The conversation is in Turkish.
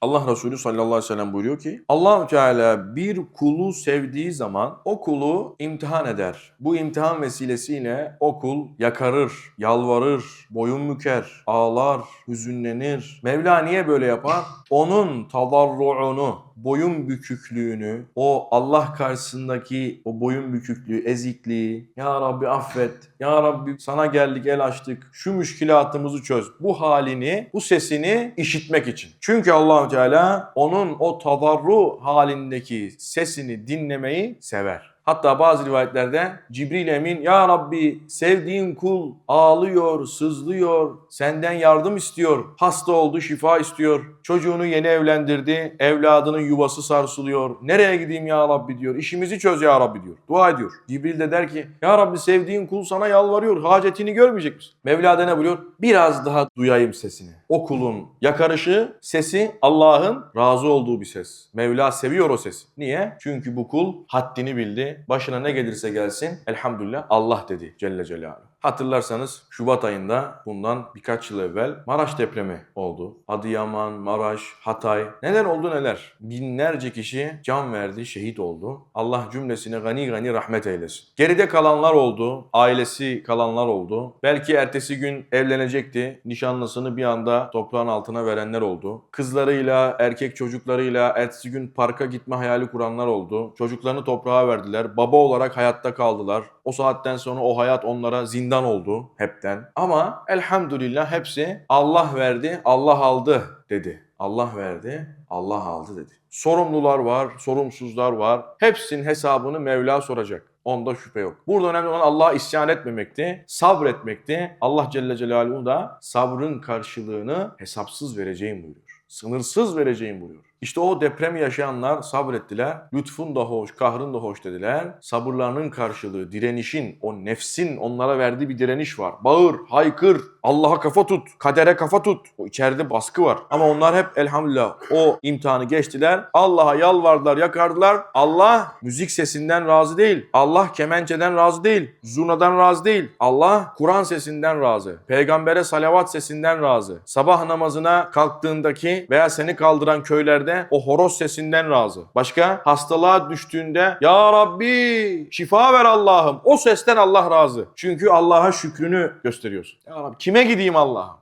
Allah Resulü sallallahu aleyhi ve sellem buyuruyor ki allah Teala bir kulu sevdiği zaman o kulu imtihan eder. Bu imtihan vesilesiyle o kul yakarır, yalvarır, boyun büker, ağlar, hüzünlenir. Mevla niye böyle yapar? Onun tadarruunu, boyun büküklüğünü, o Allah karşısındaki o boyun büküklüğü, ezikliği, Ya Rabbi affet, Ya Rabbi sana geldik el açtık, şu müşkilatımızı çöz. Bu halini, bu sesini işitmek için. Çünkü allah Teala onun o tadarru halindeki sesini dinlemeyi sever. Hatta bazı rivayetlerde Cibril Emin Ya Rabbi sevdiğin kul ağlıyor, sızlıyor, senden yardım istiyor, hasta oldu, şifa istiyor, çocuğunu yeni evlendirdi, evladının yuvası sarsılıyor. Nereye gideyim Ya Rabbi diyor, işimizi çöz Ya Rabbi diyor, dua ediyor. Cibril de der ki Ya Rabbi sevdiğin kul sana yalvarıyor, hacetini görmeyecek misin? Mevla da ne buyuruyor? Biraz daha duyayım sesini. O kulun yakarışı, sesi Allah'ın razı olduğu bir ses. Mevla seviyor o sesi. Niye? Çünkü bu kul haddini bildi, başına ne gelirse gelsin elhamdülillah Allah dedi Celle Celaluhu. Hatırlarsanız Şubat ayında bundan birkaç yıl evvel Maraş depremi oldu. Adıyaman, Maraş, Hatay neler oldu neler. Binlerce kişi can verdi, şehit oldu. Allah cümlesine gani gani rahmet eylesin. Geride kalanlar oldu, ailesi kalanlar oldu. Belki ertesi gün evlenecekti. Nişanlısını bir anda toprağın altına verenler oldu. Kızlarıyla, erkek çocuklarıyla ertesi gün parka gitme hayali kuranlar oldu. Çocuklarını toprağa verdiler. Baba olarak hayatta kaldılar. O saatten sonra o hayat onlara zindan oldu hepten. Ama elhamdülillah hepsi Allah verdi, Allah aldı dedi. Allah verdi, Allah aldı dedi. Sorumlular var, sorumsuzlar var. Hepsinin hesabını Mevla soracak. Onda şüphe yok. Burada önemli olan Allah'a isyan etmemekti, sabretmekti. Allah Celle Celaluhu da sabrın karşılığını hesapsız vereceğim buyuruyor. Sınırsız vereceğim buyuruyor. İşte o depremi yaşayanlar sabrettiler. Lütfun da hoş, kahrın da hoş dediler. Sabırlarının karşılığı, direnişin, o nefsin onlara verdiği bir direniş var. Bağır, haykır, Allah'a kafa tut, kadere kafa tut. O içeride baskı var. Ama onlar hep elhamdülillah o imtihanı geçtiler. Allah'a yalvardılar, yakardılar. Allah müzik sesinden razı değil. Allah kemençeden razı değil. Zurnadan razı değil. Allah Kur'an sesinden razı. Peygambere salavat sesinden razı. Sabah namazına kalktığındaki veya seni kaldıran köylerde o horoz sesinden razı. Başka hastalığa düştüğünde Ya Rabbi şifa ver Allah'ım. O sesten Allah razı. Çünkü Allah'a şükrünü gösteriyorsun. Ya Rabbi kime gideyim Allah'ım?